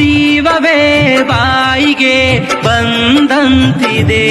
ಜೀವವೇ ಬಾಯಿಗೆ ಬಂದಂತಿದೆ.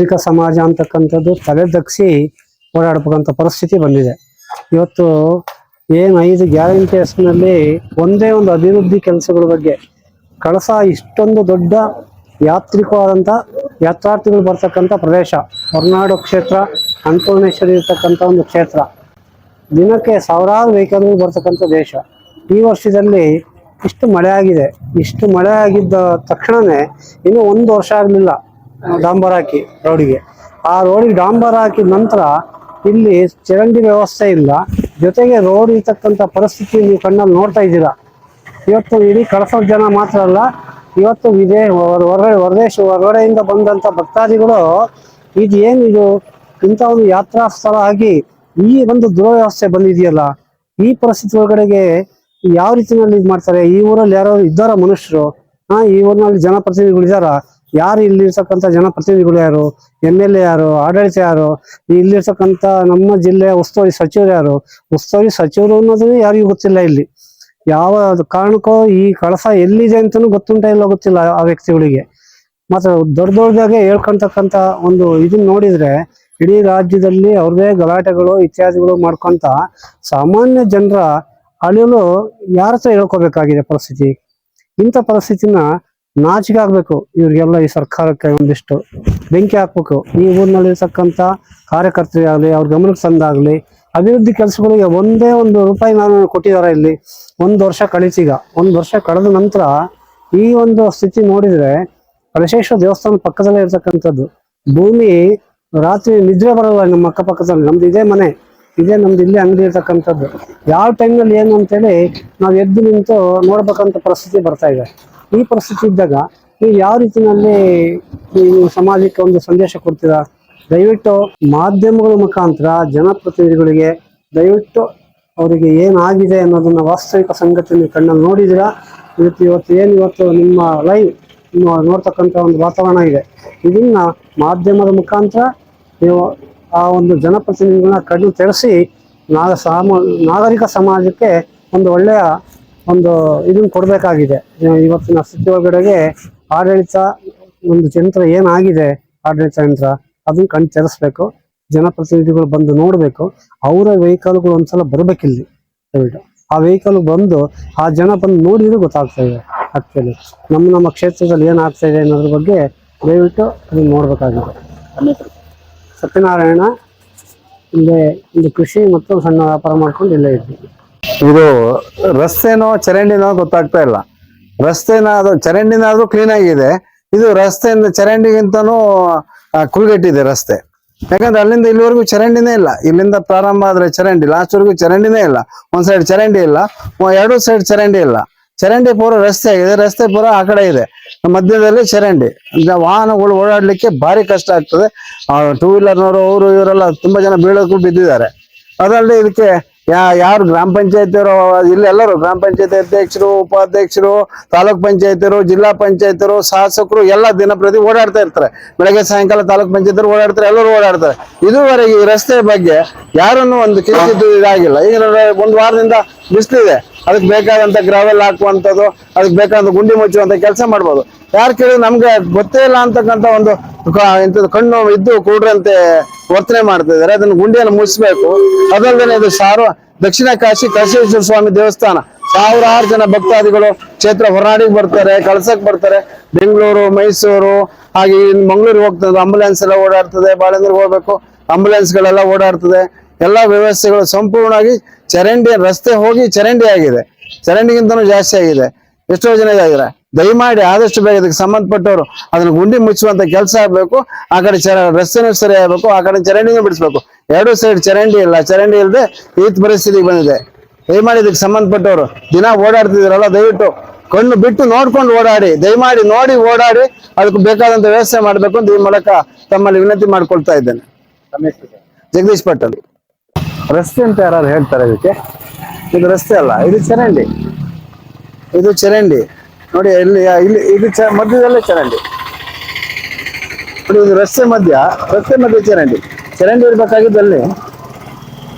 ನಾಗರಿಕ ಸಮಾಜ ಅಂತಕ್ಕಂಥದ್ದು ತಲೆದಗ್ಸಿ ಓಡಾಡಬೇಕಂತ ಪರಿಸ್ಥಿತಿ ಬಂದಿದೆ. ಇವತ್ತು ಏನು ಐದು ಗ್ಯಾರಂಟಿ ಹೆಸರಿನಲ್ಲಿ ಒಂದೇ ಒಂದು ಅಭಿವೃದ್ಧಿ ಕೆಲಸಗಳ ಬಗ್ಗೆ ಕಳಸ ಇಷ್ಟೊಂದು ದೊಡ್ಡ ಯಾತ್ರಿಕವಾದಂಥ ಯಾತ್ರಾರ್ಥಿಗಳು ಬರ್ತಕ್ಕಂಥ ಪ್ರದೇಶ. ಹೊರನಾಡು ಕ್ಷೇತ್ರ ಅನ್ನಪೂರ್ಣೇಶ್ವರಿ ಇರ್ತಕ್ಕಂಥ ಒಂದು ಕ್ಷೇತ್ರ. ದಿನಕ್ಕೆ ಸಾವಿರಾರು ವೆಹಿಕಲ್ಗಳು ಬರ್ತಕ್ಕಂಥ ದೇಶ. ಈ ವರ್ಷದಲ್ಲಿ ಇಷ್ಟು ಮಳೆ ಆಗಿದೆ. ಇಷ್ಟು ಮಳೆ ಆಗಿದ್ದ ತಕ್ಷಣವೇ ಇನ್ನೂ ಒಂದು ವರ್ಷ ಆಗಲಿಲ್ಲ. ಡಾಂಬರ್ ಹಾಕಿ ರೋಡಿಗೆ. ಆ ರೋಡಿಗೆ ಡಾಂಬರ್ ಹಾಕಿದ ನಂತರ ಇಲ್ಲಿ ಚರಂಡಿ ವ್ಯವಸ್ಥೆ ಇಲ್ಲ. ಜೊತೆಗೆ ರೋಡ್ ಇರ್ತಕ್ಕಂಥ ಪರಿಸ್ಥಿತಿ ನೀವು ಕಣ್ಣಲ್ಲಿ ನೋಡ್ತಾ ಇದ್ದೀರಾ. ಇವತ್ತು ಇಡೀ ಕಳಸದ ಜನ ಮಾತ್ರ ಅಲ್ಲ, ಇವತ್ತು ಹೊರ- ಹೊರಗಡೆ ಹೊರದೇಶ ಹೊರಗಡೆಯಿಂದ ಬಂದಂಥ ಭಕ್ತಾದಿಗಳು ಇದು ಏನಿದು ಇಂಥ ಒಂದು ಯಾತ್ರಾ ಸ್ಥಳ ಆಗಿ ಈ ಒಂದು ದುರವ್ಯವಸ್ಥೆ ಬಂದಿದೆಯಲ್ಲ, ಈ ಪರಿಸ್ಥಿತಿ ಒಳಗಡೆಗೆ ಯಾವ ರೀತಿಯಲ್ಲಿ ಇದು ಮಾಡ್ತಾರೆ? ಈ ಊರಲ್ಲಿ ಯಾರೋ ಇದ್ದಾರ ಮನುಷ್ಯರು? ಹಾ, ಈ ಊರಿನಲ್ಲಿ ಜನಪ್ರತಿನಿಧಿಗಳು ಇದ್ದಾರ? ಯಾರು ಇಲ್ಲಿರ್ತಕ್ಕಂಥ ಜನಪ್ರತಿನಿಧಿಗಳು ಯಾರು? ಎಂ ಎಲ್ ಎ ಯಾರು? ಆಡಳಿತ ಯಾರು? ಇಲ್ಲಿರ್ತಕ್ಕಂಥ ನಮ್ಮ ಜಿಲ್ಲೆಯ ಉಸ್ತುವಾರಿ ಸಚಿವರು ಯಾರು? ಉಸ್ತುವಾರಿ ಸಚಿವರು ಅನ್ನೋದು ಯಾರಿಗೂ ಗೊತ್ತಿಲ್ಲ ಇಲ್ಲಿ. ಯಾವ ಕಾರಣಕ್ಕೂ ಈ ಕಳಸ ಎಲ್ಲಿದೆ ಅಂತಲೂ ಗೊತ್ತುಂಟ ಇಲ್ಲ, ಗೊತ್ತಿಲ್ಲ ಆ ವ್ಯಕ್ತಿಗಳಿಗೆ. ಮತ್ತೆ ದೊಡ್ಡ ದೊಡ್ಡದಾಗೆ ಹೇಳ್ಕೊಂತಕ್ಕಂಥ ಒಂದು ಇದನ್ನ ನೋಡಿದ್ರೆ ಇಡೀ ರಾಜ್ಯದಲ್ಲಿ ಅವ್ರದೇ ಗಲಾಟೆಗಳು, ಇತ್ಯಾದಿಗಳು ಮಾಡ್ಕೊಂತ ಸಾಮಾನ್ಯ ಜನರ ಅಳಿಯಲು ಯಾರ ಹತ್ರ ಹೇಳ್ಕೋಬೇಕಾಗಿದೆ ಪರಿಸ್ಥಿತಿ? ಇಂಥ ಪರಿಸ್ಥಿತಿನ ನಾಚಿಕೆ ಆಗ್ಬೇಕು. ಇವ್ರಿಗೆಲ್ಲ ಈ ಸರ್ಕಾರಕ್ಕೆ ಒಂದಿಷ್ಟು ಬೆಂಕಿ ಹಾಕ್ಬೇಕು. ಈ ಊರಿನಲ್ಲಿರ್ತಕ್ಕಂಥ ಕಾರ್ಯಕರ್ತರಿಗಾಗಲಿ ಅವ್ರ ಗಮನಕ್ಕೆ ತಂದಾಗಲಿ, ಅಭಿವೃದ್ಧಿ ಕೆಲಸಗಳಿಗೆ ಒಂದೇ ಒಂದು ರೂಪಾಯಿ ನಾನು ಕೊಟ್ಟಿದ್ದಾರೆ ಇಲ್ಲಿ. ಒಂದು ವರ್ಷ ಕಳೀತೀಗ. ಒಂದು ವರ್ಷ ಕಳೆದ ನಂತರ ಈ ಒಂದು ಸ್ಥಿತಿ ನೋಡಿದ್ರೆ ಕಳಶೇಶ್ವರ ದೇವಸ್ಥಾನ ಪಕ್ಕದಲ್ಲೇ ಇರ್ತಕ್ಕಂಥದ್ದು. ಭೂಮಿ ರಾತ್ರಿ ನಿದ್ರೆ ಬರಲ್ಲ ನಮ್ಮ ಅಕ್ಕಪಕ್ಕದಲ್ಲಿ. ನಮ್ದು ಇದೇ ಮನೆ. ಇದೇ ನಮ್ದು ಇಲ್ಲಿ ಅಂಗಡಿ ಇರ್ತಕ್ಕಂಥದ್ದು. ಯಾವ ಟೈಮ್ನಲ್ಲಿ ಏನು ಅಂತೇಳಿ ನಾವು ಎದ್ದು ನಿಂತು ನೋಡ್ಬೇಕಂತ ಪರಿಸ್ಥಿತಿ ಬರ್ತಾ ಇದೆ. ಈ ಪರಿಸ್ಥಿತಿ ಇದ್ದಾಗ ನೀವು ಯಾವ ರೀತಿನಲ್ಲಿ ನೀವು ಸಮಾಜಕ್ಕೆ ಒಂದು ಸಂದೇಶ ಕೊಡ್ತೀರಾ? ದಯವಿಟ್ಟು ಮಾಧ್ಯಮಗಳ ಮುಖಾಂತರ ಜನಪ್ರತಿನಿಧಿಗಳಿಗೆ ದಯವಿಟ್ಟು ಅವರಿಗೆ ಏನಾಗಿದೆ ಅನ್ನೋದನ್ನ ವಾಸ್ತವಿಕ ಸಂಗತಿ ನೀವು ಕಣ್ಣಲ್ಲಿ ನೋಡಿದಿರಾ ಇವತ್ತು ಇವತ್ತು ಏನು ಇವತ್ತು ನಿಮ್ಮ ಲೈವ್ ನಿಮ್ಮ ನೋಡ್ತಕ್ಕಂಥ ಒಂದು ವಾತಾವರಣ ಇದೆ. ಇದನ್ನ ಮಾಧ್ಯಮದ ಮುಖಾಂತರ ನೀವು ಆ ಒಂದು ಜನಪ್ರತಿನಿಧಿಗಳನ್ನ ಕಣ್ಣು ತೆರೆಸಿ ನಾಗ ಸಾಮ, ನಾಗರಿಕ ಸಮಾಜಕ್ಕೆ ಒಂದು ಒಳ್ಳೆಯ ಒಂದು ಇದನ್ನ ಕೊಡಬೇಕಾಗಿದೆ. ಇವತ್ತಿನ ಸ್ಥಿತಿ ಒಳಗಡೆಗೆ ಆಡಳಿತ ಒಂದು ಯಂತ್ರ ಏನಾಗಿದೆ? ಆಡಳಿತ ಯಂತ್ರ. ಅದನ್ನ ಕಣ್ಣು ತೆರೆಸ್ಬೇಕು ಜನಪ್ರತಿನಿಧಿಗಳು ಬಂದು ನೋಡಬೇಕು. ಅವರ ವೆಹಿಕಲ್ಗಳು ಒಂದ್ಸಲ ಬರ್ಬೇಕಿಲ್ಲಿ ದಯವಿಟ್ಟು. ಆ ವೆಹಿಕಲ್ ಬಂದು ಆ ಜನ ಬಂದು ನೋಡಿದ್ರೆ ಗೊತ್ತಾಗ್ತಾ ಇದೆ. ಆಕ್ಚುಲಿ ನಮ್ಮ ನಮ್ಮ ಕ್ಷೇತ್ರದಲ್ಲಿ ಏನಾಗ್ತಾ ಇದೆ ಅನ್ನೋದ್ರ ಬಗ್ಗೆ ದಯವಿಟ್ಟು ಅದನ್ನ ನೋಡ್ಬೇಕಾಗಿದೆ. ಸತ್ಯನಾರಾಯಣ ಇಲ್ಲೇ ಇಲ್ಲಿ ಕೃಷಿ ಮತ್ತು ಸಣ್ಣ ವ್ಯಾಪಾರ ಮಾಡ್ಕೊಂಡು ಇಲ್ಲೇ ಇದ್ವಿ. ಇದು ರಸ್ತೆನೋ ಚರಂಡಿನೋ ಗೊತ್ತಾಗ್ತಾ ಇಲ್ಲ. ರಸ್ತೆನ ಅದು ಚರಂಡಿನಾದ್ರೂ ಕ್ಲೀನ್ ಆಗಿದೆ. ಇದು ರಸ್ತೆಯಿಂದ ಚರಂಡಿಗಿಂತನೂ ಕುಲ್ಗೆಟ್ಟಿದೆ ರಸ್ತೆ. ಯಾಕಂದ್ರೆ ಅಲ್ಲಿಂದ ಇಲ್ಲಿವರೆಗೂ ಚರಂಡಿನೇ ಇಲ್ಲ. ಇಲ್ಲಿಂದ ಪ್ರಾರಂಭ ಆದ್ರೆ ಚರಂಡಿ ಲಾಸ್ಟ್ ವರೆಗೂ ಚರಂಡಿನೇ ಇಲ್ಲ. ಒಂದ್ ಸೈಡ್ ಚರಂಡಿ ಇಲ್ಲ ಎರಡು ಸೈಡ್ ಚರಂಡಿ ಇಲ್ಲ. ಚರಂಡಿ ಪೂರ ರಸ್ತೆ ಆಗಿದೆ. ರಸ್ತೆ ಪೂರ ಆ ಕಡೆ ಇದೆ. ಮಧ್ಯದಲ್ಲಿ ಚರಂಡಿ. ವಾಹನಗಳು ಓಡಾಡ್ಲಿಕ್ಕೆ ಭಾರಿ ಕಷ್ಟ ಆಗ್ತದೆ. ಟೂ ವೀಲರ್ನವರು ಅವರು, ಇವರೆಲ್ಲ ತುಂಬಾ ಜನ ಬೀಳೋಕ್ಕೂ ಬಿದ್ದಿದ್ದಾರೆ ಅದರಲ್ಲಿ ಇದಕ್ಕೆ ಯಾ, ಯಾರು ಗ್ರಾಮ ಪಂಚಾಯತಿಯವರು, ಇಲ್ಲಿ ಎಲ್ಲರೂ ಗ್ರಾಮ ಪಂಚಾಯತಿ ಅಧ್ಯಕ್ಷರು, ಉಪಾಧ್ಯಕ್ಷರು, ತಾಲೂಕ್ ಪಂಚಾಯತಿಯವರು, ಜಿಲ್ಲಾ ಪಂಚಾಯತಿಯವರು, ಶಾಸಕರು ಎಲ್ಲ ದಿನಪ್ರತಿ ಓಡಾಡ್ತಾ ಇರ್ತಾರೆ. ಬೆಳಗ್ಗೆ, ಸಾಯಂಕಾಲ ತಾಲೂಕ್ ಪಂಚಾಯತಿಯವರು ಓಡಾಡ್ತಾರೆ, ಎಲ್ಲರೂ ಓಡಾಡ್ತಾರೆ. ಇದುವರೆಗೆ ಈ ರಸ್ತೆ ಬಗ್ಗೆ ಯಾರನ್ನು ಒಂದು ಕಿಂಚಿತ್ತು ಇದಾಗಿಲ್ಲ. ಈಗ ಒಂದು ವಾರದಿಂದ ಬಿಸಿಲಿದೆ. ಅದಕ್ಕೆ ಬೇಕಾದಂತ ಗ್ರಾವೆಲ್ ಹಾಕುವಂಥದ್ದು, ಅದಕ್ಕೆ ಬೇಕಾದ ಗುಂಡಿ ಮುಚ್ಚುವಂತ ಕೆಲಸ ಮಾಡ್ಬೋದು. ಯಾರು ಕೇಳಿದ್ರೆ ನಮಗೆ ಗೊತ್ತೇ ಇಲ್ಲ ಅಂತಕ್ಕಂಥ ಒಂದು ಇಂಥದ್ದು ಕಣ್ಣು ಇದ್ದು ಕೂಡ್ರಂತೆ ವರ್ತನೆ ಮಾಡ್ತಾ ಇದ್ದಾರೆ. ಅದನ್ನು ಗುಂಡಿಯನ್ನು ಮುಚ್ಚಬೇಕು ಅದಲ್ಲದೆ ಇದು ಸಾರ್ವ ದಕ್ಷಿಣ ಕಾಶಿ ಕಾಶೇಶ್ವರ ಸ್ವಾಮಿ ದೇವಸ್ಥಾನ. ಸಾವಿರಾರು ಜನ ಭಕ್ತಾದಿಗಳು ಕ್ಷೇತ್ರ ಹೊರನಾಡಿಗೆ ಬರ್ತಾರೆ, ಕಳ್ಸಕ್ ಬರ್ತಾರೆ. ಬೆಂಗಳೂರು, ಮೈಸೂರು, ಹಾಗೆ ಮಂಗಳೂರಿಗೆ ಹೋಗ್ತದೆ. ಆಂಬುಲೆನ್ಸ್ ಎಲ್ಲ ಓಡಾಡ್ತದೆ ಬಾಳೆಂದ್ರಿಗೆ ಹೋಗ್ಬೇಕು. ಆಂಬುಲೆನ್ಸ್ಗಳೆಲ್ಲ ಓಡಾಡ್ತದೆ. ಎಲ್ಲಾ ವ್ಯವಸ್ಥೆಗಳು ಸಂಪೂರ್ಣವಾಗಿ ಚರಂಡಿ ರಸ್ತೆ ಹೋಗಿ ಚರಂಡಿ ಆಗಿದೆ. ಚರಂಡಿಗಿಂತನೂ ಜಾಸ್ತಿ ಆಗಿದೆ. ಎಷ್ಟೋ ಜನ ಇದಾಗಿದ್ದಾರೆ. ದಯಮಾಡಿ ಆದಷ್ಟು ಬೇಗ ಇದಕ್ಕೆ ಸಂಬಂಧಪಟ್ಟವರು ಅದನ್ನ ಗುಂಡಿ ಮುಚ್ಚುವಂತ ಕೆಲಸ ಆಗ್ಬೇಕು. ಆ ಕಡೆ ಚರ ರಸ್ತೆನೂ ಸರಿ ಆಗ್ಬೇಕು. ಆ ಕಡೆ ಚರಂಡಿನೂ ಬಿಡಿಸ್ಬೇಕು. ಎರಡು ಸೈಡ್ ಚರಂಡಿ ಇಲ್ಲ. ಚರಂಡಿ ಇಲ್ಲದೆ ಈ ಪರಿಸ್ಥಿತಿಗೆ ಬಂದಿದೆ. ದಯಮಾಡಿ ಇದಕ್ಕೆ ಸಂಬಂಧಪಟ್ಟವರು ದಿನ ಓಡಾಡ್ತಿದ್ರಲ್ಲ ದಯವಿಟ್ಟು ಕಣ್ಣು ಬಿಟ್ಟು ನೋಡ್ಕೊಂಡು ಓಡಾಡಿ. ದಯಮಾಡಿ ನೋಡಿ ಓಡಾಡಿ ಅದಕ್ಕೆ ಬೇಕಾದಂತ ವ್ಯವಸ್ಥೆ ಮಾಡಬೇಕು ಅಂತ ಈ ಮೂಲಕ ತಮ್ಮಲ್ಲಿ ವಿನಂತಿ ಮಾಡ್ಕೊಳ್ತಾ ಇದ್ದೇನೆ. ಜಗದೀಶ್ ಪಟ್ಟಲ್ ರಸ್ತೆ ಅಂತ ಯಾರು ಹೇಳ್ತಾರೆ ಇದಕ್ಕೆ? ಇದು ರಸ್ತೆ ಅಲ್ಲ, ಇದು ಚರಂಡಿ. ಇದು ಚರಂಡಿ. ನೋಡಿ, ಇಲ್ಲಿ ಇಲ್ಲಿ, ಇದು ಚ, ಮಧ್ಯದಲ್ಲೇ ಚರಂಡಿ. ನೋಡಿ, ಇದು ರಸ್ತೆ ಮಧ್ಯ ರಸ್ತೆ ಮಧ್ಯ ಚರಂಡಿ. ಚರಂಡಿ ಇರ್ಬೇಕಾಗಿದ್ದು ಅಲ್ಲಿ,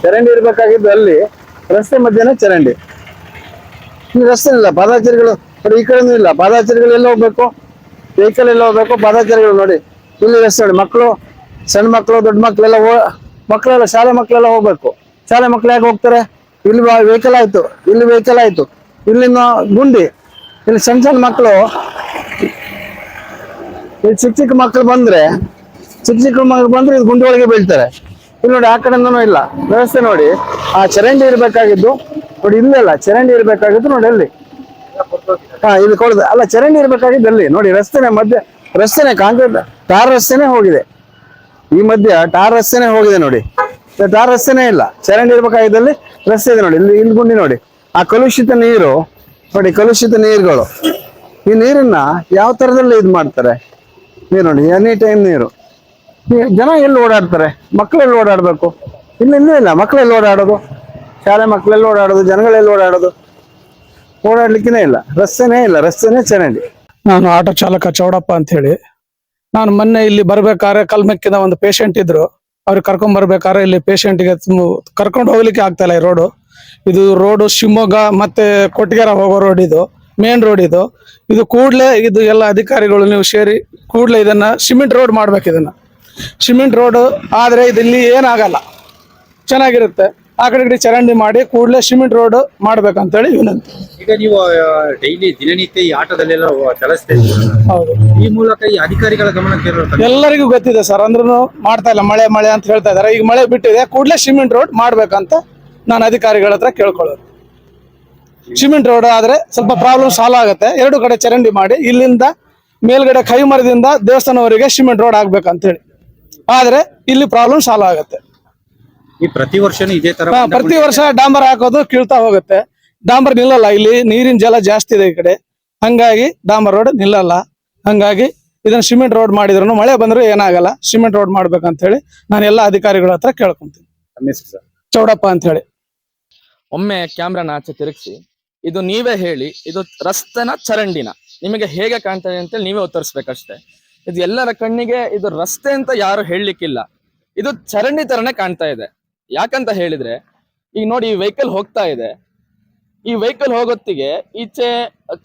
ಚರಂಡಿ ಇರ್ಬೇಕಾಗಿದ್ದು ಅಲ್ಲಿ, ರಸ್ತೆ ಮಧ್ಯನೇ ಚರಂಡಿ. ಇಲ್ಲಿ ರಸ್ತೆ ಇಲ್ಲ, ಪಾದಾಚಾರಿಗಳು, ನೋಡಿ, ಈ ಕಡೆನೂ ಇಲ್ಲ. ಪಾದಾಚಾರಿಗಳು ಎಲ್ಲ ಹೋಗ್ಬೇಕು? ವೆಹಿಕಲ್ ಎಲ್ಲ ಹೋಗ್ಬೇಕು? ಪಾದಾಚಾರಿಗಳು ನೋಡಿ. ಇಲ್ಲಿ ರಸ್ತೆ ನೋಡಿ, ಮಕ್ಕಳು, ಸಣ್ಣ ಮಕ್ಕಳು, ದೊಡ್ಡ ಮಕ್ಕಳೆಲ್ಲ ಮಕ್ಕಳೆಲ್ಲ, ಶಾಲೆ ಮಕ್ಕಳೆಲ್ಲ ಹೋಗ್ಬೇಕು. ಶಾಲೆ ಮಕ್ಕಳು ಯಾಕೆ ಹೋಗ್ತಾರೆ? ಇಲ್ಲಿ ವೆಹಿಕಲ್ ಆಯ್ತು. ಇಲ್ಲಿ ವೆಹಿಕಲ್ ಆಯ್ತು. ಇಲ್ಲಿನ ಗುಂಡಿ. ಇಲ್ಲಿ ಸಣ್ಣ ಸಣ್ಣ ಮಕ್ಕಳು ಇಲ್ಲಿ ಚಿಕ್ಕ ಚಿಕ್ಕ ಮಕ್ಕಳು ಬಂದ್ರೆ, ಚಿಕ್ಕ ಚಿಕ್ಕ ಮಕ್ಕಳು ಬಂದ್ರೆ ಇದು ಗುಂಡಿ ಒಳಗೆ ಬೀಳ್ತಾರೆ. ಇಲ್ಲಿ ನೋಡಿ ಆ ಕಡೆಯಿಂದನೂ ಇಲ್ಲ. ವ್ಯವಸ್ಥೆ ನೋಡಿ. ಆ ಚರಂಡಿ ಇರ್ಬೇಕಾಗಿದ್ದು. ನೋಡಿ ಇಲ್ಲೆಲ್ಲ ಚರಂಡಿ ಇರ್ಬೇಕಾಗಿದ್ದು ನೋಡಿ ಅಲ್ಲಿ. ಹಾ, ಇಲ್ಲಿ ಕೊಡುದು. ಅಲ್ಲ, ಚರಂಡಿ ಇರ್ಬೇಕಾಗಿದ್ದು ಅಲ್ಲಿ. ನೋಡಿ ರಸ್ತೆನೆ ಮಧ್ಯೆ, ರಸ್ತೆನೆ ಕಾಂಕ್ರೀಟ್, ಟಾರ್ ರಸ್ತೆನೆ ಹೋಗಿದೆ. ಈ ಮಧ್ಯ ಟಾರ್ ರಸ್ತೆನೆ ಹೋಗಿದೆ ನೋಡಿ. ಟಾರ್ ರಸ್ತೆನೇ ಇಲ್ಲ. ಚರಂಡಿ ಇರ್ಬೇಕಾಗಿದ್ದಲ್ಲಿ ರಸ್ತೆ ಇದೆ ನೋಡಿ. ಇಲ್ಲಿ ಇಲ್ಲಿ ಗುಂಡಿ ನೋಡಿ. ಆ ಕಲುಷಿತ ನೀರು, ನೋಡಿ ಕಲುಷಿತ ನೀರುಗಳು. ಈ ನೀರನ್ನ ಯಾವ ತರದಲ್ಲಿ ಇದು ಮಾಡ್ತಾರೆ? ನೀರು ನೋಡಿ ಎನಿ ಟೈಮ್ ನೀರು. ಜನ ಎಲ್ಲಿ ಓಡಾಡ್ತಾರೆ? ಮಕ್ಕಳೆಲ್ಲಿ ಓಡಾಡಬೇಕು? ಇಲ್ಲ ಇನ್ನೂ ಇಲ್ಲ ಮಕ್ಕಳೆಲ್ಲಿ ಓಡಾಡೋದು? ಶಾಲೆ ಮಕ್ಕಳೆಲ್ಲಿ ಓಡಾಡೋದು? ಜನಗಳೆಲ್ಲಿ ಓಡಾಡೋದು? ಓಡಾಡ್ಲಿಕ್ಕೇ ಇಲ್ಲ. ರಸ್ತೆನೇ ಇಲ್ಲ. ರಸ್ತೆನೇ ಚರಂಡಿ ನಾನು ಆಟೋ ಚಾಲಕ ಚೌಡಪ್ಪ ಅಂತ ಹೇಳಿ. ನಾನು ಮೊನ್ನೆ ಇಲ್ಲಿ ಬರ್ಬೇಕಾದ್ರೆ ಕಲ್ಮೆಕ್ಕಿನ ಒಂದು ಪೇಷಂಟ್ ಇದ್ರು. ಅವ್ರಿಗೆ ಕರ್ಕೊಂಡ್ ಬರ್ಬೇಕಾದ್ರೆ ಇಲ್ಲಿ ಪೇಷಂಟ್ಗೆ ಕರ್ಕೊಂಡು ಹೋಗ್ಲಿಕ್ಕೆ ಆಗ್ತಾ ಇಲ್ಲ ಈ ರೋಡು ಇದು ರೋಡು ಶಿವಮೊಗ್ಗ ಮತ್ತೆ ಕೊಟ್ಟಿಗೆರ ಹೋಗೋ ರೋಡ್ ಇದು ಮೇನ್ ರೋಡ್ ಇದು. ಇದು ಕೂಡ್ಲೆ ಇದು ಎಲ್ಲ ಅಧಿಕಾರಿಗಳು ನೀವು ಸೇರಿ ಕೂಡ್ಲೆ ಇದನ್ನ ಸಿಮೆಂಟ್ ರೋಡ್ ಮಾಡ್ಬೇಕು ಇದನ್ನ. ಸಿಮೆಂಟ್ ರೋಡ್ ಆದ್ರೆ ಇದಿಲ್ಲಿ ಏನಾಗಲ್ಲ. ಚೆನ್ನಾಗಿರುತ್ತೆ. ಆ ಕಡೆ ಕಡೆ ಚರಂಡಿ ಮಾಡಿ ಕೂಡಲೇ ಸಿಮೆಂಟ್ ರೋಡ್ ಮಾಡ್ಬೇಕಂತೇಳಿ ವಿನಂತಿ. ಈಗ ನೀವು ಡೈಲಿ ದಿನನಿತ್ಯ ಈ ಆಟದಲ್ಲೆಲ್ಲ ಚಲಿಸ್ತಾ ಹೌದು. ಈ ಮೂಲಕ ಈ ಅಧಿಕಾರಿಗಳ ಗಮನಕ್ಕೆ ಎಲ್ಲರಿಗೂ ಗೊತ್ತಿದೆ ಸರ್ ಅಂದ್ರೂ ಮಾಡ್ತಾ ಇಲ್ಲ ಮಳೆ ಮಳೆ ಅಂತ ಹೇಳ್ತಾ ಇದಾರೆ ಈಗ ಮಳೆ ಬಿಟ್ಟಿದೆ ಕೂಡಲೇ ಸಿಮೆಂಟ್ ರೋಡ್ ಮಾಡ್ಬೇಕಂತ ನಾನು ಅಧಿಕಾರಿಗಳ ಹತ್ರ ಕೇಳ್ಕೊಳ್ಳೋದು. ಸಿಮೆಂಟ್ ರೋಡ್ ಆದ್ರೆ ಸ್ವಲ್ಪ ಪ್ರಾಬ್ಲಮ್ ಸಾಲ್ವ್ ಆಗುತ್ತೆ. ಎರಡು ಕಡೆ ಚರಂಡಿ ಮಾಡಿ ಇಲ್ಲಿಂದ ಮೇಲ್ಗಡೆ ಕೈಮರದಿಂದ ದೇವಸ್ಥಾನವರೆಗೆ ಸಿಮೆಂಟ್ ರೋಡ್ ಆಗ್ಬೇಕಂತೇಳಿ. ಆದ್ರೆ ಇಲ್ಲಿ ಪ್ರಾಬ್ಲಮ್ ಸಾಲ್ವ್ ಆಗುತ್ತೆ. ಈ ಪ್ರತಿ ವರ್ಷನೂ ಇದೇ ತರ ಹಾ, ಪ್ರತಿ ವರ್ಷ ಡಾಂಬರ್ ಹಾಕೋದು ಕೀಳ್ತಾ ಹೋಗುತ್ತೆ. ಡಾಂಬರ್ ನಿಲ್ಲಲ್ಲ ಇಲ್ಲಿ ನೀರಿನ ಜಲ ಜಾಸ್ತಿ ಇದೆ ಈ ಕಡೆ. ಹಂಗಾಗಿ ಡಾಂಬರ್ ರೋಡ್ ನಿಲ್ಲಲ್ಲ. ಹಂಗಾಗಿ ಇದನ್ನ ಸಿಮೆಂಟ್ ರೋಡ್ ಮಾಡಿದ್ರು ಮಳೆ ಬಂದ್ರೆ ಏನಾಗಲ್ಲ ಸಿಮೆಂಟ್ ರೋಡ್ ಮಾಡ್ಬೇಕಂತ ಹೇಳಿ ನಾನು ಎಲ್ಲ ಅಧಿಕಾರಿಗಳ ಹತ್ರ ಕೇಳ್ಕೊಂತೀನಿ. ತಮ್ಮ ಹೆಸರು ಸರ್. ಚೌಡಪ್ಪ ಅಂತ ಹೇಳಿ ಒಮ್ಮೆ ಕ್ಯಾಮ್ರಾನ ಆಚೆ ತಿರುಗಿಸಿ. ಇದು ನೀವೇ ಹೇಳಿ ಇದು ರಸ್ತೆನ ಚರಂಡಿನ. ನಿಮಗೆ ಹೇಗೆ ಕಾಣ್ತದೆ ಅಂತೇಳಿ ನೀವೇ ಉತ್ತರಿಸ್ಬೇಕಷ್ಟೇ. ಇದು ಎಲ್ಲರ ಕಣ್ಣಿಗೆ ಇದು ರಸ್ತೆ ಅಂತ ಯಾರು ಹೇಳಲಿಕ್ಕಿಲ್ಲ. ಇದು ಚರಂಡಿ ತರನೇ ಕಾಣ್ತಾ ಇದೆ. ಯಾಕಂತ ಹೇಳಿದ್ರೆ, ಈಗ ನೋಡಿ ಈ ವೆಹಿಕಲ್ ಹೋಗ್ತಾ ಇದೆ. ಈ ವೆಹಿಕಲ್ ಹೋಗೋತ್ತಿಗೆ ಈಚೆ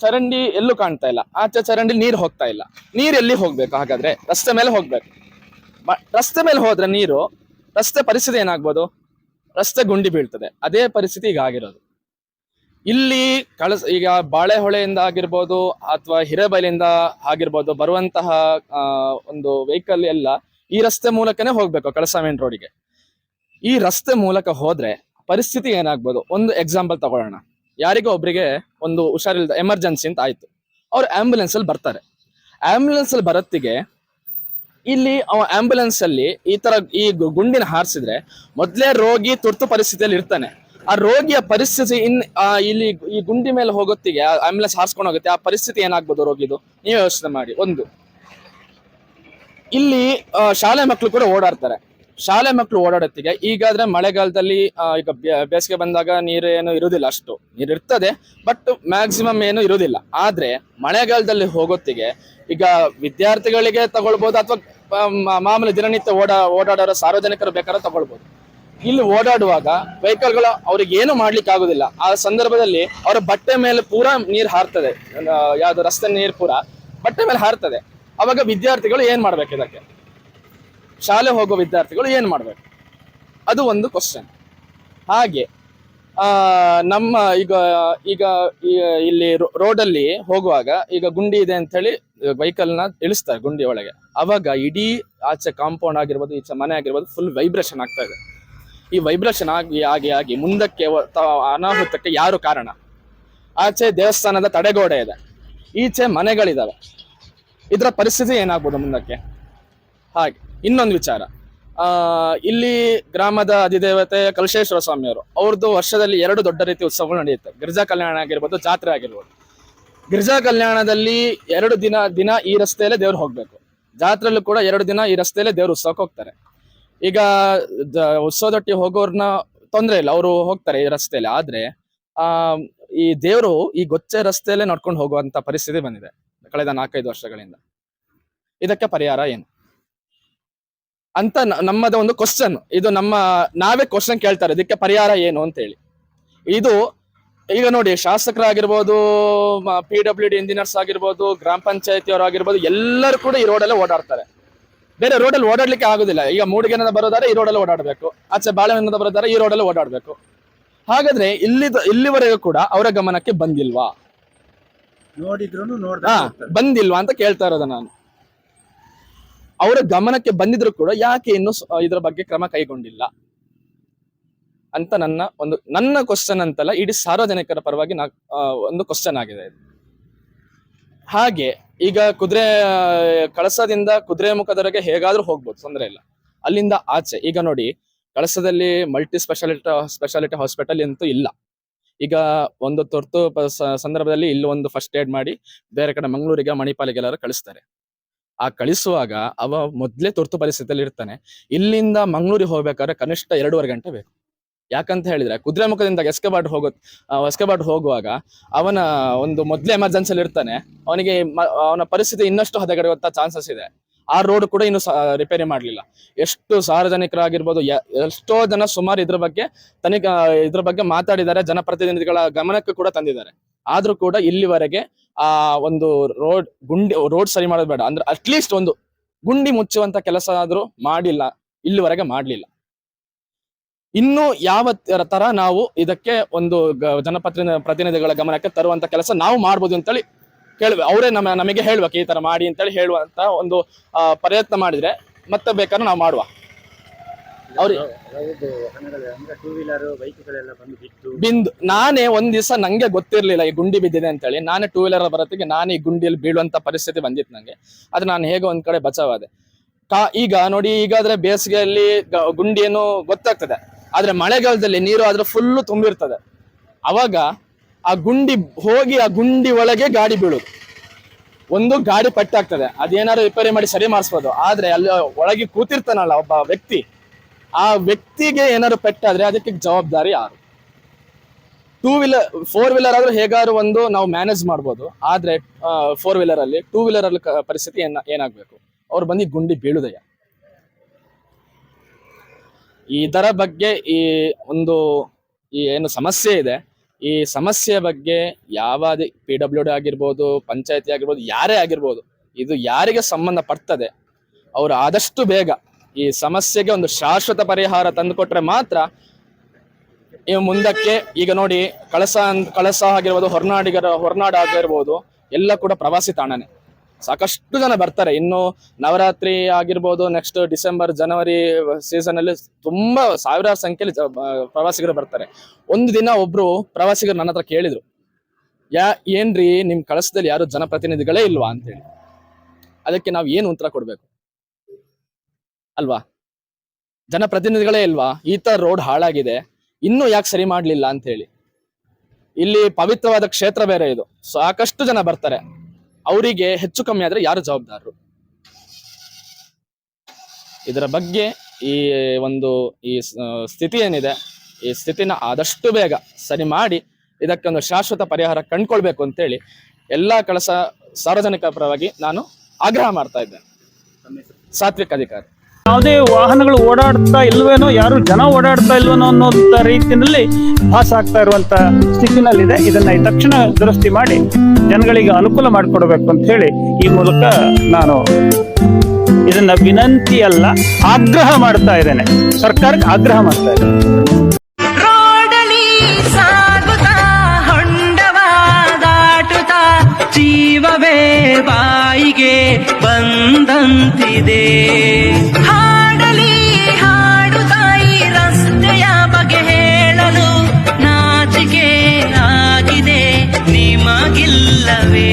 ಚರಂಡಿ ಎಲ್ಲೂ ಕಾಣ್ತಾ ಇಲ್ಲ. ಆಚೆ ಚರಂಡಿ ನೀರು ಹೋಗ್ತಾ ಇಲ್ಲ. ನೀರು ಎಲ್ಲಿ ಹೋಗ್ಬೇಕು? ಹಾಗಾದ್ರೆ ರಸ್ತೆ ಮೇಲೆ ಹೋಗ್ಬೇಕು. ರಸ್ತೆ ಮೇಲೆ ಹೋದ್ರೆ ನೀರು, ರಸ್ತೆ ಪರಿಸ್ಥಿತಿ ಏನಾಗ್ಬೋದು? ರಸ್ತೆ ಗುಂಡಿ ಬೀಳ್ತದೆ. ಅದೇ ಪರಿಸ್ಥಿತಿ ಈಗ ಆಗಿರೋದು. ಇಲ್ಲಿ ಕಳಸ, ಈಗ ಬಾಳೆಹೊಳೆಯಿಂದ ಆಗಿರ್ಬೋದು ಅಥವಾ ಹಿರೇಬೈಲಿಂದ ಆಗಿರ್ಬೋದು ಬರುವಂತಹ ಒಂದು ವೆಹಿಕಲ್ ಎಲ್ಲ ಈ ರಸ್ತೆ ಮೂಲಕನೇ ಹೋಗ್ಬೇಕು ಕಳಸ ಮೇನ್ ರೋಡಿಗೆ ಈ ರಸ್ತೆ ಮೂಲಕ ಹೋದ್ರೆ ಪರಿಸ್ಥಿತಿ ಏನಾಗ್ಬೋದು? ಒಂದು ಎಕ್ಸಾಂಪಲ್ ತಗೊಳ್ಳೋಣ. ಯಾರಿಗೋ ಒಬ್ರಿಗೆ ಒಂದು ಹುಷಾರಿಲ್ಲದ ಎಮರ್ಜೆನ್ಸಿ ಅಂತ ಆಯ್ತು. ಅವ್ರು ಆಂಬ್ಯುಲೆನ್ಸ್ ಅಲ್ಲಿ ಬರ್ತಾರೆ. ಆಂಬ್ಯುಲೆನ್ಸ್ ಅಲ್ಲಿ ಬರತ್ತಿಗೆ ಇಲ್ಲಿ ಆಂಬ್ಯುಲೆನ್ಸ್ ಅಲ್ಲಿ ಈ ತರ ಈ ಗುಂಡಿನ ಹಾರಿಸಿದ್ರೆ ಮೊದ್ಲೇ ರೋಗಿ ತುರ್ತು ಪರಿಸ್ಥಿತಿಯಲ್ಲಿ ಇರ್ತಾನೆ. ಆ ರೋಗಿಯ ಪರಿಸ್ಥಿತಿ ಇನ್ ಇಲ್ಲಿ ಈ ಗುಂಡಿ ಮೇಲೆ ಹೋಗೋತ್ತಿಗೆ ಆಂಬ್ಯುಲೆನ್ಸ್ ಹಾರಿಸ್ಕೊಂಡು ಹೋಗುತ್ತೆ. ಆ ಪರಿಸ್ಥಿತಿ ಏನಾಗ್ಬೋದು ರೋಗಿದು? ನೀವು ಯೋಚನೆ ಮಾಡಿ. ಒಂದು. ಇಲ್ಲಿ ಶಾಲೆ ಮಕ್ಕಳು ಕೂಡ ಓಡಾಡ್ತಾರೆ. ಶಾಲೆ ಮಕ್ಕಳು ಓಡಾಡುತ್ತಿಗೆ. ಈಗಾದ್ರೆ ಮಳೆಗಾಲದಲ್ಲಿ ಈಗ ಬೇಸಿಗೆ ಬಂದಾಗ ನೀರು ಇರುವುದಿಲ್ಲ ಅಷ್ಟು. ನೀರು ಇರ್ತದೆ ಬಟ್ ಮ್ಯಾಕ್ಸಿಮಮ್ ಏನು ಇರುವುದಿಲ್ಲ. ಆದ್ರೆ ಮಳೆಗಾಲದಲ್ಲಿ ಹೋಗೋತ್ತಿಗೆ, ಈಗ ವಿದ್ಯಾರ್ಥಿಗಳಿಗೆ ತಗೊಳ್ಬಹುದು ಅಥವಾ ಮಾಮೂಲಿ ದಿನನಿತ್ಯ ಓಡಾ, ಓಡಾಡೋರ ಸಾರ್ವಜನಿಕರು ಬೇಕಾದ್ರೆ ತಗೊಳ್ಬಹುದು ಇಲ್ಲಿ ಓಡಾಡುವಾಗ ವೆಹಿಕಲ್ಗಳು ಅವ್ರಿಗೆ ಏನು ಮಾಡ್ಲಿಕ್ಕೆ ಆಗುದಿಲ್ಲ. ಆ ಸಂದರ್ಭದಲ್ಲಿ ಅವರ ಬಟ್ಟೆ ಮೇಲೆ ಪೂರಾ ನೀರು ಹಾರ್ತದೆ. ಯಾವ್ದು ರಸ್ತೆ ನೀರು ಪೂರ ಬಟ್ಟೆ ಮೇಲೆ ಹಾರ್ತದೆ. ಅವಾಗ ವಿದ್ಯಾರ್ಥಿಗಳು ಏನ್ ಮಾಡ್ಬೇಕು ಇದಕ್ಕೆ? ಶಾಲೆ ಹೋಗೋ ವಿದ್ಯಾರ್ಥಿಗಳು ಏನು ಮಾಡಬೇಕು? ಅದು ಒಂದು ಕ್ವಶನ್ ಹಾಗೆ ನಮ್ಮ ಈಗ ಈಗ ಇಲ್ಲಿ ರೋಡಲ್ಲಿ ಹೋಗುವಾಗ ಈಗ ಗುಂಡಿ ಇದೆ ಅಂತ ಹೇಳಿ ವೆಹಿಕಲ್ನ ಇಳಿಸ್ತಾರೆ ಗುಂಡಿ ಒಳಗೆ. ಅವಾಗ ಇಡೀ ಆಚೆ ಕಾಂಪೌಂಡ್ ಆಗಿರ್ಬೋದು, ಈಚೆ ಮನೆ ಆಗಿರ್ಬೋದು ಫುಲ್ ವೈಬ್ರೇಷನ್ ಆಗ್ತಾ ಇದೆ. ಈ ವೈಬ್ರೇಷನ್ ಆಗಿ ಆಗಿ ಆಗಿ ಮುಂದಕ್ಕೆ ಅನಾಹುತಕ್ಕೆ ಯಾರು ಕಾರಣ? ಆಚೆ ದೇವಸ್ಥಾನದ ತಡೆಗೋಡೆ ಇದೆ. ಈಚೆ ಮನೆಗಳಿದಾವೆ. ಇದರ ಪರಿಸ್ಥಿತಿ ಏನಾಗ್ಬೋದು ಮುಂದಕ್ಕೆ? ಹಾಗೆ. ಇನ್ನೊಂದು ವಿಚಾರ. ಇಲ್ಲಿ ಗ್ರಾಮದ ಅಧಿದೇವತೆ ಕಲಶೇಶ್ವರ ಸ್ವಾಮಿಯವರು, ಅವ್ರದ್ದು ವರ್ಷದಲ್ಲಿ ಎರಡು ದೊಡ್ಡ ರೀತಿ ಉತ್ಸವಗಳು ನಡೆಯುತ್ತೆ. ಗಿರಿಜಾ ಕಲ್ಯಾಣ ಆಗಿರ್ಬೋದು, ಜಾತ್ರೆ ಆಗಿರ್ಬೋದು. ಗಿರಿಜಾ ಕಲ್ಯಾಣದಲ್ಲಿ ಎರಡು ದಿನ ದಿನ ಈ ರಸ್ತೆಯಲ್ಲೇ ದೇವ್ರು ಹೋಗ್ಬೇಕು. ಜಾತ್ರೆಯಲ್ಲೂ ಕೂಡ ಎರಡು ದಿನ ಈ ರಸ್ತೆಯಲ್ಲೇ ದೇವ್ರ ಉತ್ಸವಕ್ಕೆ ಹೋಗ್ತಾರೆ. ಈಗ ಉತ್ಸವದೊಟ್ಟಿ ಹೋಗೋರ್ನ ತೊಂದರೆ ಇಲ್ಲ, ಅವರು ಹೋಗ್ತಾರೆ ಈ ರಸ್ತೆಯಲ್ಲಿ. ಆದ್ರೆ, ಆ, ಈ ದೇವರು ಈ ಗೊಚ್ಚೆ ರಸ್ತೆಯಲ್ಲೇ ನಡ್ಕೊಂಡು ಹೋಗುವಂತ ಪರಿಸ್ಥಿತಿ ಬಂದಿದೆ, ಕಳೆದ ನಾಲ್ಕೈದು ವರ್ಷಗಳಿಂದ. ಇದಕ್ಕೆ ಪರಿಹಾರ ಏನು? ಅಂತ ನಮ್ಮದ ಒಂದು ಕ್ವಶನ್ ಇದು ನಮ್ಮ ನಾವೇ ಕ್ವಶನ್ ಕೇಳ್ತಾರೆ ಇದಕ್ಕೆ ಪರಿಹಾರ ಏನು ಅಂತ ಹೇಳಿ ಇದು ಈಗ ನೋಡಿ ಶಾಸಕರಾಗಿರ್ಬೋದು ಪಿ ಡಬ್ಲ್ಯೂ ಡಿ ಇಂಜಿನಿಯರ್ಸ್ ಆಗಿರ್ಬೋದು ಗ್ರಾಮ ಪಂಚಾಯತಿ ಆಗಿರ್ಬೋದು ಎಲ್ಲರೂ ಕೂಡ ಈ ರೋಡಲ್ಲೇ ಓಡಾಡ್ತಾರೆ. ಬೇರೆ ರೋಡಲ್ಲಿ ಓಡಾಡ್ಲಿಕ್ಕೆ ಆಗುದಿಲ್ಲ. ಈಗ ಮೂಡಿಗೆನದ ಬರೋದಾದ್ರೆ ಈ ರೋಡಲ್ಲಿ ಓಡಾಡಬೇಕು. ಆಚೆ ಬಾಳೆಹಣ್ಣದ ಬರೋದಾದ್ರೆ ಈ ರೋಡಲ್ಲಿ ಓಡಾಡಬೇಕು. ಹಾಗಾದ್ರೆ ಇಲ್ಲಿ ಇಲ್ಲಿವರೆಗೂ ಕೂಡ ಅವರ ಗಮನಕ್ಕೆ ಬಂದಿಲ್ವಾ? ನೋಡಿದ್ರು ಬಂದಿಲ್ವಾ ಅಂತ ಕೇಳ್ತಾ ಇರೋದ ನಾನು. ಅವರ ಗಮನಕ್ಕೆ ಬಂದಿದ್ರು ಕೂಡ ಯಾಕೆ ಇನ್ನು ಇದರ ಬಗ್ಗೆ ಕ್ರಮ ಕೈಗೊಂಡಿಲ್ಲ ಅಂತ ನನ್ನ ಒಂದು, ನನ್ನ ಕ್ವಶನ್ ಅಂತಲ್ಲ, ಇಡೀ ಸಾರ್ವಜನಿಕರ ಪರವಾಗಿ ನಾ ಒಂದು ಕ್ವಶನ್ ಆಗಿದೆ ಹಾಗೆ, ಈಗ ಕುದುರೆ, ಕಳಸದಿಂದ ಕುದುರೆ ಮುಖದವರೆಗೆ ಹೇಗಾದ್ರೂ ಹೋಗ್ಬೋದು, ತೊಂದರೆ ಇಲ್ಲ. ಅಲ್ಲಿಂದ ಆಚೆ, ಈಗ ನೋಡಿ, ಕಳಸದಲ್ಲಿ ಮಲ್ಟಿ ಸ್ಪೆಷಾಲಿಟಿ ಸ್ಪೆಷಾಲಿಟಿ ಹಾಸ್ಪಿಟಲ್ ಅಂತೂ ಇಲ್ಲ. ಈಗ ಒಂದು ತುರ್ತು ಸಂದರ್ಭದಲ್ಲಿ ಇಲ್ಲಿ ಒಂದು ಫಸ್ಟ್ ಏಡ್ ಮಾಡಿ, ಬೇರೆ ಕಡೆ ಮಂಗಳೂರಿಗೆ ಮಣಿಪಾಲಿಗೆಲ್ಲರೂ ಕಳಿಸ್ತಾರೆ. ಆ ಕಳಿಸುವಾಗ ಅವ ಮೊದ್ಲೇ ತುರ್ತು ಪರಿಸ್ಥಿತಿಯಲ್ಲಿ ಇರ್ತಾನೆ. ಇಲ್ಲಿಂದ ಮಂಗಳೂರಿಗೆ ಹೋಗ್ಬೇಕಾದ್ರೆ ಕನಿಷ್ಠ ಎರಡೂವರೆ ಗಂಟೆ ಬೇಕು. ಯಾಕಂತ ಹೇಳಿದ್ರೆ ಕುದುರೆ ಮುಖದಿಂದ ಎಸ್ಕೆಬಾಟ್ ಹೋಗೋ ಎಸ್ಕಬಾಟ್ ಹೋಗುವಾಗ ಅವನ ಒಂದು ಮೊದ್ಲೇ ಎಮರ್ಜೆನ್ಸಿಯಲ್ಲಿ ಇರ್ತಾನೆ. ಅವನಿಗೆ ಅವನ ಪರಿಸ್ಥಿತಿ ಇನ್ನಷ್ಟು ಹದಗೆಡುವಂತ ಚಾನ್ಸಸ್ ಇದೆ. ಆ ರೋಡ್ ಕೂಡ ಇನ್ನು ರಿಪೇರಿ ಮಾಡ್ಲಿಲ್ಲ. ಎಷ್ಟು ಸಾರ್ವಜನಿಕರಾಗಿರ್ಬೋದು ಎಷ್ಟೋ ಜನ ಸುಮಾರು ಇದ್ರ ಬಗ್ಗೆ ತನಿಖಾ ಇದ್ರ ಬಗ್ಗೆ ಮಾತಾಡಿದ್ದಾರೆ, ಜನಪ್ರತಿನಿಧಿಗಳ ಗಮನಕ್ಕೆ ಕೂಡ ತಂದಿದ್ದಾರೆ. ಆದ್ರೂ ಕೂಡ ಇಲ್ಲಿವರೆಗೆ ಆ ಒಂದು ರೋಡ್ ಗುಂಡಿ ರೋಡ್ ಸರಿ ಮಾಡೋದು ಬೇಡ. ಅಂದ್ರೆ ಅಟ್ಲೀಸ್ಟ್ ಒಂದು ಗುಂಡಿ ಮುಚ್ಚುವಂತ ಕೆಲಸ ಆದ್ರೂ ಮಾಡಿಲ್ಲ, ಇಲ್ಲಿವರೆಗೆ ಮಾಡ್ಲಿಲ್ಲ. ಇನ್ನು ಯಾವ ತರ- ನಾವು ಇದಕ್ಕೆ ಒಂದು ಗ- ಜನಪ್ರತಿನಿಧಿ ಪ್ರತಿನಿಧಿಗಳ ಗಮನಕ್ಕೆ ತರುವಂತ ಕೆಲಸ ನಾವು ಮಾಡ್ಬೋದು ಅಂತೇಳಿ ಕೇಳ್ಬೇಕು ಅವರೇ ನಮ್ಮ ನಮಗೆ ಹೇಳ್ಬೇಕು ಈ ತರ ಮಾಡಿ ಅಂತೇಳಿ ಹೇಳುವಂತ ಒಂದು ಪ್ರಯತ್ನ ಮಾಡಿದ್ರೆ ಮತ್ತೆ ಬೇಕಾದ್ರೆ ನಾವು ಮಾಡುವ. ಬಂದು ನಾನೇ ಒಂದ್ ದಿವಸ ನಂಗೆ ಗೊತ್ತಿರ್ಲಿಲ್ಲ ಈ ಗುಂಡಿ ಬಿದ್ದಿದೆ ಅಂತೇಳಿ. ನಾನೇ ಟೂ ವೀಲರ್ ಬರೋತ್ತಿಗೆ ನಾನು ಈ ಗುಂಡಿಯಲ್ಲಿ ಬೀಳುವಂತ ಪರಿಸ್ಥಿತಿ ಬಂದಿತ್ತು ನಂಗೆ. ಅದು ನಾನು ಹೇಗೋ ಒಂದ್ ಕಡೆ ಬಚಾವಾದೆ. ಕಾ ಈಗ ನೋಡಿ ಈಗಾದ್ರೆ ಬೇಸಿಗೆಯಲ್ಲಿ ಗುಂಡಿಯನ್ನು ಗುಂಡಿ ಏನು ಗೊತ್ತಾಗ್ತದೆ. ಆದ್ರೆ ಮಳೆಗಾಲದಲ್ಲಿ ನೀರು ಆದ್ರೆ ಫುಲ್ಲು ತುಂಬಿರ್ತದೆ. ಅವಾಗ ಆ ಗುಂಡಿ ಹೋಗಿ ಆ ಗುಂಡಿ ಒಳಗೆ ಗಾಡಿ ಬೀಳುದು ಒಂದು ಗಾಡಿ ಪಟ್ಟಾಗ್ತದೆ. ಅದೇನಾದ್ರು ರಿಪೇರಿ ಮಾಡಿ ಸರಿ ಮಾಡಿಸ್ಬೋದು. ಆದ್ರೆ ಅಲ್ಲಿ ಒಳಗೆ ಕೂತಿರ್ತಾನಲ್ಲ ಒಬ್ಬ ವ್ಯಕ್ತಿ, ಆ ವ್ಯಕ್ತಿಗೆ ಏನಾದ್ರು ಪೆಟ್ಟಾದ್ರೆ ಅದಕ್ಕೆ ಜವಾಬ್ದಾರಿ ಯಾರು? ಟೂ ವೀಲರ್ ಫೋರ್ ವೀಲರ್ ಆದ್ರೂ ಹೇಗಾದ್ರು ಒಂದು ನಾವು ಮ್ಯಾನೇಜ್ ಮಾಡ್ಬೋದು. ಆದ್ರೆ ಫೋರ್ ವೀಲರ್ ಅಲ್ಲಿ ಟೂ ವೀಲರ್ ಅಲ್ಲಿ ಪರಿಸ್ಥಿತಿ ಏನ, ಏನಾಗ್ಬೇಕು? ಅವ್ರು ಬಂದು ಗುಂಡಿ ಬೀಳುದಯ್ಯ ಇದರ ಬಗ್ಗೆ ಈ ಒಂದು, ಈ ಏನು ಸಮಸ್ಯೆ ಇದೆ. ಈ ಸಮಸ್ಯೆ ಬಗ್ಗೆ ಯಾವ ಪಿ ಡಬ್ಲ್ಯೂ ಡಿ ಆಗಿರ್ಬೋದು, ಪಂಚಾಯತಿ ಆಗಿರ್ಬೋದು, ಯಾರೇ ಆಗಿರ್ಬೋದು, ಇದು ಯಾರಿಗೆ ಸಂಬಂಧ ಪಡ್ತದೆ, ಅವರು ಆದಷ್ಟು ಬೇಗ ಈ ಸಮಸ್ಯೆಗೆ ಒಂದು ಶಾಶ್ವತ ಪರಿಹಾರ ತಂದುಕೊಟ್ರೆ ಮಾತ್ರ ಈ ಮುಂದಕ್ಕೆ ಈಗ ನೋಡಿ ಕಳಸ ಕಳಸ ಆಗಿರ್ಬೋದು, ಹೊರನಾಡಿಗರ, ಹೊರನಾಡು ಆಗಿರ್ಬೋದು, ಎಲ್ಲ ಕೂಡ ಪ್ರವಾಸಿ ತಾಣನೇ. ಸಾಕಷ್ಟು ಜನ ಬರ್ತಾರೆ. ಇನ್ನು ನವರಾತ್ರಿ ಆಗಿರ್ಬೋದು ನೆಕ್ಸ್ಟ್ ಡಿಸೆಂಬರ್, ಜನವರಿ ಸೀಸನ್ ಅಲ್ಲಿ ತುಂಬಾ ಸಾವಿರಾರು ಸಂಖ್ಯೆಯಲ್ಲಿ ಪ್ರವಾಸಿಗರು ಬರ್ತಾರೆ. ಒಂದು ದಿನ ಒಬ್ರು ಪ್ರವಾಸಿಗರು ನನ್ನ ಹತ್ರ ಕೇಳಿದ್ರು, ಯಾ, ಏನ್ರಿ ನಿಮ್ ಕಳಸದಲ್ಲಿ ಯಾರು ಜನಪ್ರತಿನಿಧಿಗಳೇ ಇಲ್ವಾ? ಅಂತೇಳಿ. ಅದಕ್ಕೆ ನಾವು ಏನು ಉತ್ತರ ಕೊಡ್ಬೇಕು? ಅಲ್ವಾ? ಜನಪ್ರತಿನಿಧಿಗಳೇ ಇಲ್ವಾ? ಈ ತರ ರೋಡ್ ಹಾಳಾಗಿದೆ. ಇನ್ನೂ ಯಾಕೆ ಸರಿ ಮಾಡ್ಲಿಲ್ಲ? ಅಂತ ಹೇಳಿ ಇಲ್ಲಿ ಪವಿತ್ರವಾದ ಕ್ಷೇತ್ರ ಬೇರೆ ಇದು. ಸಾಕಷ್ಟು ಜನ ಬರ್ತಾರೆ. ಅವರಿಗೆ ಹೆಚ್ಚು ಕಮ್ಮಿ ಆದ್ರೆ ಯಾರು ಜವಾಬ್ದಾರರು? ಇದರ ಬಗ್ಗೆ ಈ ಒಂದು ಈ ಸ್ಥಿತಿ ಏನಿದೆ ಈ ಸ್ಥಿತಿನ ಆದಷ್ಟು ಬೇಗ ಸರಿ ಮಾಡಿ ಇದಕ್ಕೊಂದು ಶಾಶ್ವತ ಪರಿಹಾರ ಕಂಡ್ಕೊಳ್ಬೇಕು ಅಂತೇಳಿ ಎಲ್ಲ ಕಳಸ ಸಾರ್ವಜನಿಕ ಪರವಾಗಿ ನಾನು ಆಗ್ರಹ ಮಾಡ್ತಾ ಇದ್ದೇನೆ. ಸಾತ್ವಿಕ ಅಧಿಕಾರಿ. ಯಾವುದೇ ವಾಹನಗಳು ಓಡಾಡ್ತಾ ಇಲ್ವೇನೋ, ಯಾರು ಜನ ಓಡಾಡ್ತಾ ಇಲ್ವೇನೋ ಅನ್ನೋಂಥ ರೀತಿಯಲ್ಲಿ ಭಾಸ ಆಗ್ತಾ ಇರುವಂತ ಸ್ಥಿತಿನಲ್ಲಿದೆ. ಇದನ್ನ ತಕ್ಷಣ ದುರಸ್ತಿ ಮಾಡಿ ಜನಗಳಿಗೆ ಅನುಕೂಲ ಮಾಡಿಕೊಡ್ಬೇಕು ಅಂತ ಹೇಳಿ ಈ ಮೂಲಕ ನಾನು ಇದನ್ನ ವಿನಂತಿ ಅಲ್ಲ, ಆಗ್ರಹ ಮಾಡ್ತಾ ಇದ್ದೇನೆ. ಸರ್ಕಾರಕ್ಕೆ ಆಗ್ರಹ ಮಾಡ್ತಾ ಇದ್ದೇನೆ. ಬಾಯಿಗೆ ಬಂದಂತಿದೆ. ಹಾಡಲಿ ಹಾಡು ತಾಯಿ ರಸ್ತೆಯ ಬಗೆ ಹೇಳಲು ನಾಚಿಕೆ ಆಗಿದೆ ನಿಮಗಿಲ್ಲವೇ?